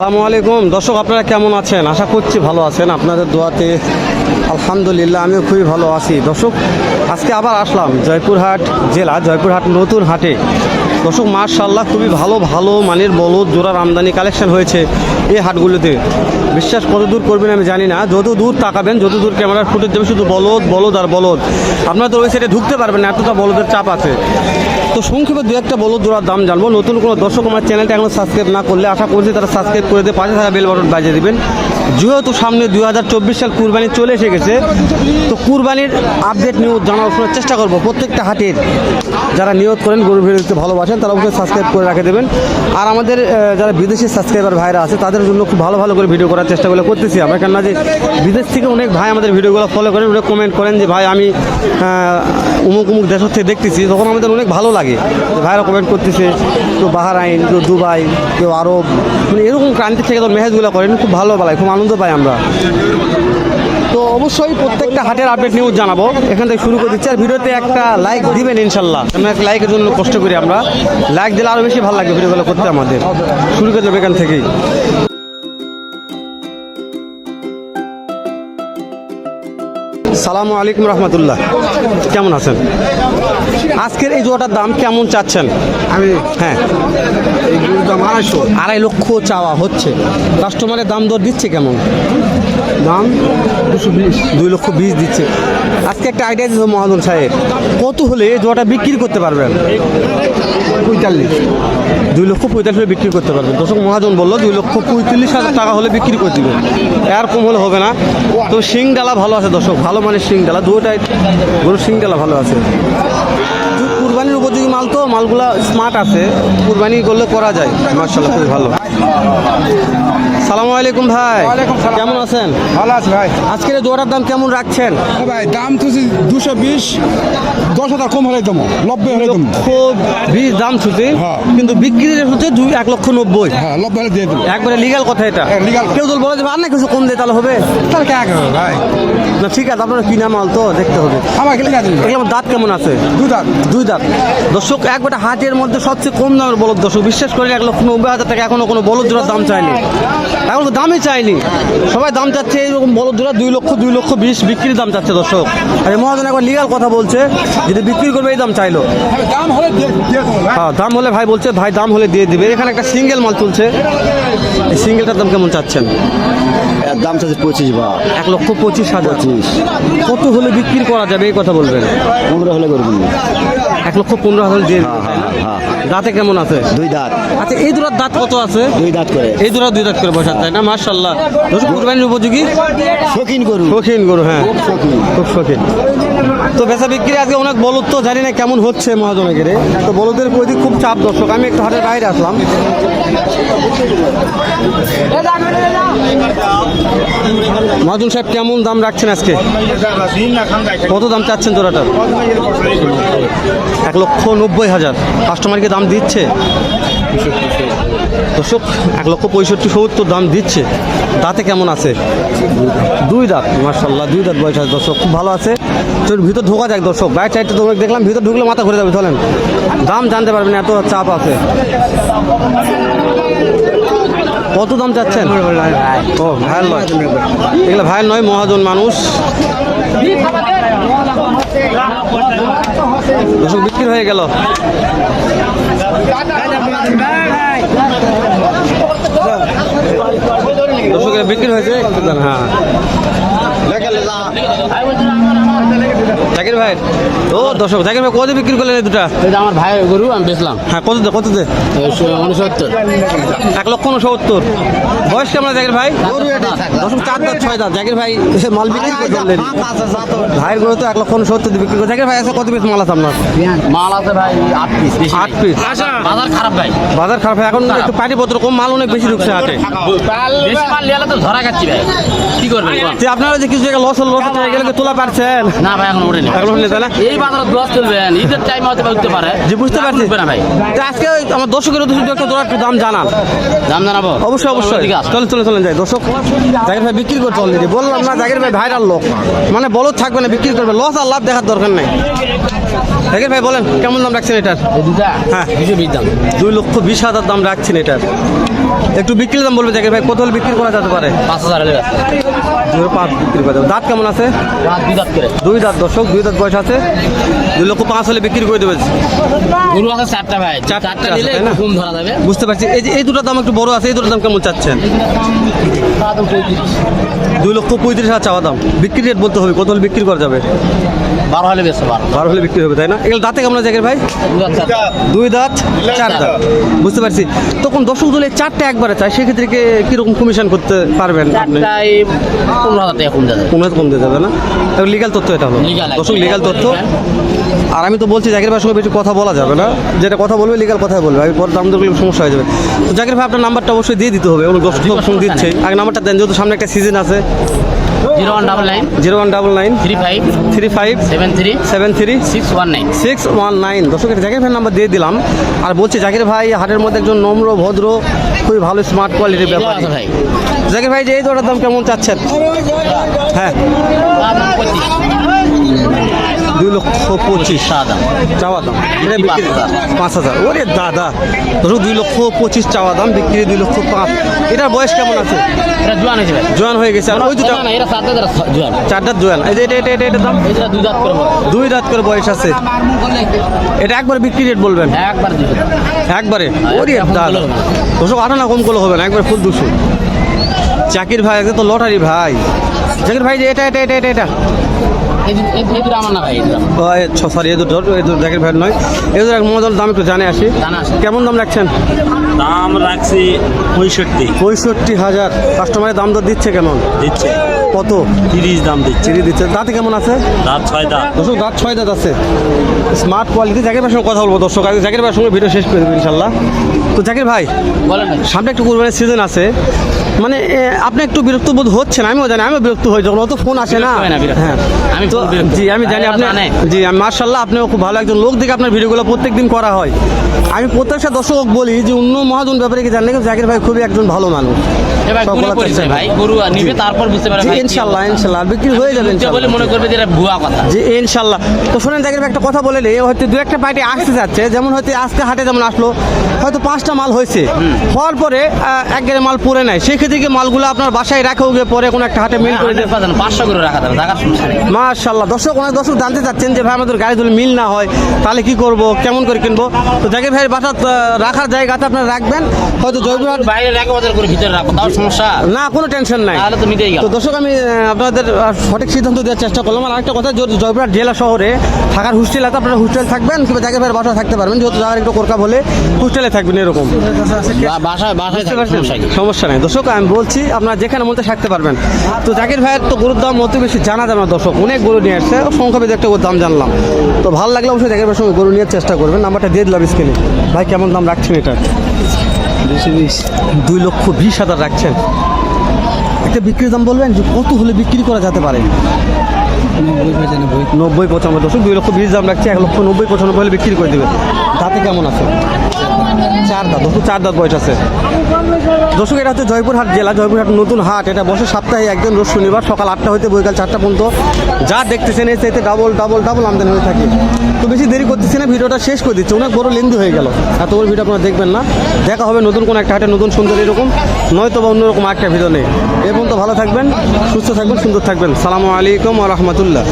আসসালামু আলাইকুম। দর্শক, আপনারা কেমন আছেন? আশা করছি ভালো আছেন। আপনাদের দোয়াতে আলহামদুলিল্লাহ আমিও খুবই ভালো আছি। দর্শক, আজকে আবার আসলাম জয়পুরহাট জেলা, জয়পুরহাট নতুন হাটে। দর্শক মার্শাল্লাহ খুবই ভালো ভালো মানের বলদ জোড়ার আমদানি কালেকশন হয়েছে এই হাটগুলোতে। বিশ্বাস কত দূর করবেন আমি জানি না। যত দূর তাকাবেন যত দূর ক্যামেরার ফুটেজ দেবে শুধু বলদ বলদ আর বলদ। আপনারা তো ওই সাইডে ঢুকতে পারবেন এতটা বলদের চাপ আছে। তো সংক্ষেপে দু একটা বলো জোড়ার দাম জানব। নতুন কোনো দর্শক আমার চ্যানেলটা এখনও সাবস্ক্রাইব না করলে আশা করছি তারা সাবস্ক্রাইব করে দিয়ে পাশে থাকা বেলবটন বাজিয়ে দেবেন। যেহেতু সামনে দু হাজার চব্বিশ সাল কুরবানি চলে এসে গেছে, তো কুরবানির আপডেট নিউজ জানার শোনার চেষ্টা করব প্রত্যেকটা হাটের। যারা নিয়োগ করেন গরু ভিডিও দেখতে ভালোবাসেন, তারা অবশ্যই সাবস্ক্রাইব করে রাখে দেবেন। আর আমাদের যারা বিদেশি সাবস্ক্রাইবার ভাইরা আছে, তাদের জন্য খুব ভালো ভালো করে ভিডিও করার চেষ্টা করে করতেছি আমরা। কেননা যে বিদেশ থেকে অনেক ভাই আমাদের ভিডিওগুলো ফলো করেন অনেক কমেন্ট করেন যে, ভাই, আমি উমুক উমুক দেশ থেকে দেখতেছি। তখন আমাদের অনেক ভালো লাগে ভাইরা কমেন্ট করতেছে, কেউ বাহারাইন, কেউ দুবাই, কেউ আরব। মানে এরকম ক্রান্তি থেকে তো মেহেজগুলো করেন, খুব ভালো লাগে খুব আনন্দ পাই আমরা। তো অবশ্যই প্রত্যেকটা হাটের আপডেট নিউজ জানাব। এখান থেকে শুরু করে দিচ্ছি। আর ভিডিওতে একটা লাইক দিবেন ইনশাল্লাহ। আমরা একটা লাইকের জন্য কষ্ট করি আমরা। লাইক দিলে আরও বেশি ভালো লাগবে ভিডিওগুলো করতে আমাদের। শুরু করে দেবো এখান থেকেই। সালামু আলাইকুম রহমতুল্লাহ। কেমন আছেন? আজকের এই জোয়াটার দাম কেমন চাচ্ছেন? আমি হ্যাঁ। দাম আড়াইশো। আড়াই লক্ষ চাওয়া হচ্ছে। কাস্টমারের দাম দর দিচ্ছে কেমন? দাম দুশো বিশ। দুই লক্ষ বিশ দিচ্ছে। আজকে একটা আইডিয়া দিত মহাজন সাহেব। কত হলে জোয়াটা বিক্রি করতে পারবেন? পঁয়তাল্লিশ। দুই লক্ষ পঁয়তাল্লিশ হলে বিক্রি করতে পারবেন। দর্শক মহাজন বলল দুই লক্ষ পঁয়তাল্লিশ হাজার টাকা হলে বিক্রি করে দিবে এর কম হলে হবে না। তো শিং ডালা ভালো আছে দর্শক ভালো মানের শিং ডালা দুটাই গরুর শিং ডালা ভালো আছে। কুরবানির উপযোগী মাল তো মালগুলা স্মার্ট আছে। কুরবানি করলে করা যায়। মার্শাল্লাহ খুবই ভালো। সালামু আলাইকুম ভাই। কেমন আছেন? ভালো আছে ভাই। আজকের এই দাম কেমন রাখছেন? ও ভাই দাম তো দুশো বিশ দশ হাজার কম হলে দেবো নব্বই হলে দেবো। লক্ষ বিশ দাম ছুটে হ্যাঁ। কিন্তু বিক্রির হচ্ছে দুই এক লক্ষ নব্বই। হ্যাঁ একবারে লিগাল কথা এটা। হ্যাঁ। কেউ যদি বলে দেবে আর না কিছু কম দেয় তাহলে হবে? ভাই? না ঠিক আছে আপনার কিনা মাল তো দেখতে হবে। আমার দাঁত কেমন আছে? দুই দাঁত। দুই দাঁত। দর্শক একবারে হাটের মধ্যে সবচেয়ে কম দামের বলদ দর্শক বিশ্বাস করে এক লক্ষ নব্বই হাজার টাকা এখনও কোনো বলদ জোড়ার দাম চায়নি। এখন তো দামই চায়নি সবাই দাম চাচ্ছে এইরকম বলদ জোড়া দুই লক্ষ দুই লক্ষ বিশ বিক্রির দাম চাচ্ছে দর্শক। আর মহাজন একবার লিগাল কথা বলছে যদি বিক্রি করবে এই দাম চাইলো। হ্যাঁ দাম হলে ভাই বলছে ভাই দাম হলে দিয়ে দিবে। এখানে একটা সিঙ্গেল মাল তুলছে। এই সিঙ্গেলটার দাম কেমন চাচ্ছেন? দাম চাচ্ছে পঁচিশ বা এক লক্ষ পঁচিশ হাজার। পঁচিশ। কত হলে বিক্রি করা যাবে এই কথা বলবেন? পনেরো হলে করবেন এক লক্ষ পনেরো হাজার দিয়ে দিবে, তাই হ্যাঁ। দাঁতে কেমন আছে? দুই দাঁত। আচ্ছা এই দুটার দাঁত কত আছে? দুই দাঁত করে। এই দুটা দুই দাঁত করে বসার তাই না? মার্শাল্লাহ কুরবানির উপযোগী? শৌখিন গরু। শৌখিন গরু হ্যাঁ। শৌখিন। খুব শৌখিন। তো বেচা বিক্রি আজকে অনেক বলদ তো জানি না কেমন হচ্ছে মহাজনগেরে। তো বলদের প্রতি খুব চাপ দর্শক, আমি একটু হাটের বাইরে আসলাম। মহাজন সাহেব, কেমন দাম রাখছেন আজকে? কত দাম চাচ্ছেন তোরাটার এক লক্ষ নব্বই হাজার। কাস্টমারকে দাম দিচ্ছে? দর্শক, এক লক্ষ পঁয়ষট্টি সত্তর দাম দিচ্ছে। দাঁতে কেমন আছে? দুই দাঁত মার্শাল্লাহ দুই দাঁত বয়স আছে দর্শক, খুব ভালো আছে। চলুন, ভিতর ঢোকা যাক দর্শক। বাইরে সাইডটা তো দেখলাম, ভিতর ঢুকলে মাথা ঘুরে যাবে, চলেন। দাম জানতে পারবেন এত চাপ আছে। কত দাম চাচ্ছেন? ও ভাইল নয় এগুলো ভাইল নয়, মহাজন মানুষ। দর্শক বিক্রি হয়ে গেল। দর্শকের বিক্রি হয়েছে হ্যাঁ। জাকির ভাই ও দর্শক জাকির ভাই কত বিক্রি করলেন এই দুটা? এটা আমার ভাই গরু আমি বেচলাম। হ্যাঁ কত দে কত দে উনসত্তর। এক লক্ষ উনসত্তর। বয়স কেমন জাকির ভাই? দশম চার দাঁত ছয় দাঁত। জাকির ভাই মাল বিক্রি করে ফেললেন। ভাইয়ের গরু তো এক লক্ষ উনসত্তর দিয়ে বিক্রি করে জাকির ভাই আছে কত পিস মাল আছে আপনার? মাল আছে ভাই আট পিস আট পিস বাজার খারাপ ভাই। বাজার খারাপ এখন একটু পাটি পত্র কম মাল অনেক বেশি ঢুকছে হাটে। বেশি মাল নিয়ে তো ধরা খাচ্ছি ভাই। কি করবেন? আপনারা যে কিছু জায়গায় লস হল লস হয়ে গেলে তোলা পারছেন। না ভাই এখন উঠেনি এখন উঠলে তাই না? এই বাজারে দশ চলবেন ঈদের টাইম হতে পারে উঠতে পারে। জি বুঝতে পারছি। না ভাই। তো আজকে আমার দর্শকের উদ্দেশ্যে একটা দাম জানান। দাম জানাব? অবশ্যই অবশ্যই। চলে চলে চলে যাই। দর্শক জাকির ভাই বিক্রি করতে অলরেডি বললাম না ভাই ভাইরাল লোক। মানে বলত থাকবে না বিক্রি করবে। লস আর লাভ দেখার দরকার নাই। জাকির ভাই বলেন কেমন দাম রাখছেন এটার? হ্যাঁ। দুশো বিশ দাম। দুই লক্ষ বিশ হাজার দাম রাখছেন এটার। একটু বিক্রির দাম বলবে জাকির ভাই কত হলে বিক্রি করা যেতে পারে? পাঁচ হাজার হলে দুই পাঁচ বিক্রি করা যাবে দাঁত কেমন আছে? দুই দাঁত করে। দুই দাঁত দর্শক দুই দাঁত বয়স আছে। দুই লক্ষ পাঁচ হলে বিক্রি করে দেবে। গরু আছে চারটা ভাই। চারটা না? কম ধরা যাবে। বুঝতে পারছি। এই যে এই দুটোর দাম একটু বড় আছে এই দুটোর দাম কেমন চাচ্ছেন? দুই লক্ষ পঁয়ত্রিশ হাজার চাওয়া দাম। বিক্রি রেট বলতে হবে কত হলে বিক্রি করা যাবে? বারো হলে বেশ বারো। হলে বিক্রি হবে তাই না? এগুলো দাঁতে কেমন জাকির ভাই? দুই দাঁত চার। দাঁত বুঝতে পারছি। তখন দর্শক দলে চারটে একবারে চাই সেক্ষেত্রে কি কীরকম কমিশন করতে পারবেন চারটায় পনেরো হাজার টাকা কম যাবে। কোনো কম দিয়ে যাবে না? লিগাল তথ্য এটা হলো। দর্শক লিগাল তথ্য? আর আমি তো বলছি জাকির ভাইয়ের সঙ্গে বেশি কথা বলা যাবে না। যেটা কথা বলবে লিগাল কথাই বলবে। আমি পরে দাম দর সমস্যা হয়ে যাবে। তো জাকির ভাই আপনার নাম্বারটা অবশ্যই দিয়ে দিতে হবে। এবং দর্শক ফোন দিচ্ছে। আগে নাম্বারটা দেন যেহেতু সামনে একটা সিজন আছে। Zero one double nine zero one double nine three five three five seven three seven three six one nine. Six one nine. দর্শকের জাকির ভাই নাম্বার দিয়ে দিলাম। আর বলছি জাকির ভাই হাটের মধ্যে একজন নম্র ভদ্র খুবই ভালো স্মার্ট কোয়ালিটির ব্যাপার। ভাই। জাকির ভাই যে এই দোটার দাম কেমন চাচ্ছেন? হ্যাঁ। লক্ষ পঁচিশ সাদা চাওয়া দাম। এটা বিক্রি? বিক্রি পাঁচ হাজার। ওরে দাদা ধরো দুই লক্ষ পঁচিশ চাওয়া দাম বিক্রি দুই লক্ষ পাঁচ। এটার বয়স কেমন আছে? এটা জোয়ান হয়েছে জোয়ান হয়ে গেছে। আর ওই দুটো না, এরা দাঁত জোয়ান। এই যে এটা এটা এটা দাম? এটা দুই দাঁত করে দুই রাত করে বয়স আছে। এটা একবার বিক্রি রেট বলবেন? একবার একবারে? হ্যাঁ, ওরে এখন দাদা। করলে হবে না। দুশো আঠানা কম করলে হবে না একবার ফুল দুশো। চাকির ভাই আজকে তো লটারি ভাই। জাকির ভাই যে এটা এটা এটা এটা এটা। সরি এ দুটো এ দুটো জাকির ভাইয়ের নয়। এ দুটো দাম একটু জানে আসি। কেমন দাম রাখছেন? দাম রাখছি পঁয়ষট্টি। পঁয়ষট্টি হাজার। কাস্টমারের দাম দর দিচ্ছে কেমন? দিচ্ছে। কত? তিরিশ দাম দিচ্ছে। দিচ্ছে। দাঁতে কেমন আছে? দাঁত ছয় দাঁত। দর্শক দাঁত ছয় দাঁত আছে। স্মার্ট কোয়ালিটি জাকির ভাইয়ের সঙ্গে কথা বলব দর্শক। আগে জাকির ভাইয়ের সঙ্গে ভিডিও শেষ করে দেবো ইনশাল্লাহ। তো জাকির ভাই বলেন সামনে একটু কুরবানির সিজন আছে। মানে আপনি একটু বিরক্ত বোধ হচ্ছেন আমিও জানি আমিও বিরক্ত হই যখন অত ফোন আসে না। হয় আমি তো জি আমি জানি আপনি জি আমি মার্শাল্লাহ আপনিও খুব ভালো একজন লোক দেখে আপনার ভিডিওগুলো প্রত্যেক দিন করা হয়। আমি প্রত্যেকটা দর্শক বলি যে অন্য মহাজন ব্যাপারে কি জানেন? জাকির ভাই খুবই একজন ভালো মানুষ। ইনশাল্লাহ হয়ে মনে তো শোনেন জাকির ভাই একটা কথা বলে হয়তো দু একটা পার্টি আসতে যাচ্ছে যেমন হয়তো আজকে হাটে যেমন আসলো হয়তো পাঁচটা মাল হয়েছে। হওয়ার পরে এক মাল পরে নাই। সেই ক্ষেত্রে কি মালগুলো আপনার বাসায় রাখেও গিয়ে পরে কোনো একটা হাটে মিল করে 100% পাঁচশো করে রাখা যাবে টাকার সমস্যা মাশাল্লাহ দর্শক অনেক দর্শক জানতে চাচ্ছেন যে ভাই আমাদের গাড়ি ধরে মিল না হয় তাহলে কি করব কেমন করে কিনবো? তো জাকির ভাই বাসা রাখার জায়গাতে আপনারা রাখবেন হয়তো জয়পুরহাট বাইরে রাখো ওদের করে ভিতরে রাখো তাও সমস্যা। না কোনো টেনশন নাই। তাহলে তো মিটেই গেল। তো দর্শক আমি আপনাদের সঠিক সিদ্ধান্ত দেওয়ার চেষ্টা করলাম। আর আরেকটা কথা জয়পুরহাট জেলা শহরে থাকার হোস্টেল আছে আপনারা হোস্টেল থাকবেন কিংবা জায়গা ভাইয়ের বাসা থাকতে পারবেন যেহেতু যাওয়ার একটু কোরকা বলে হোস্টেলে থাকবেন এরকম। বাসায় বাসায় থাকে? সমস্যা নেই। দর্শক আমি বলছি আপনারা যেখানে মধ্যে থাকতে পারবেন। তো জাকির ভাইয়ের তো গরুর দাম অত বেশি জানা যায় না দর্শক অনেক গরু নিয়ে আসছে। সংখ্যা বেঁধে একটা দাম জানলাম। তো ভালো লাগলে অবশ্যই জাকির ভাইয়ের সঙ্গে গরু নেওয়ার চেষ্টা করবেন। নাম্বারটা দিয়ে দিলাম স্ক্রিনে ভাই কেমন দাম রাখছেন এটা? দুই লক্ষ বিশ হাজার রাখছেন। একটা বিক্রির দাম বলবেন যে কত হলে বিক্রি করা যেতে পারে? নব্বই পঁচানব্বই। দশক দুই লক্ষ বিশ দাম রাখছে এক লক্ষ নব্বই পঁচানব্বই হলে বিক্রি করে দেবে। তাতে কেমন আছে? চার দাঁত দশক চার দাঁত বয়স আছে। দর্শক, এটা হচ্ছে জয়পুরহাট জেলা, জয়পুরহাট নতুন হাট। এটা বসে সপ্তাহে একদিন, রোজ শনিবার সকাল আটটা হইতে বৈকাল চারটা পর্যন্ত। যা দেখতেছেন, এই চাইতে ডাবল ডাবল ডাবল আমদানি হয়ে থাকে। তো বেশি দেরি করতেছি না, ভিডিওটা শেষ করে দিচ্ছে। অনেক বড় লেন্দি হয়ে গেল। এত বড় ভিডিও আপনারা দেখবেন না। দেখা হবে নতুন কোনো একটা হাটে, নতুন সুন্দর এরকম। নয়তো বা অন্যরকম একটা ভিডিও নেই এ পর্যন্ত ভালো থাকবেন, সুস্থ থাকবেন, সুন্দর থাকবেন। সালামু আলাইকুম রহমতুল্লাহ।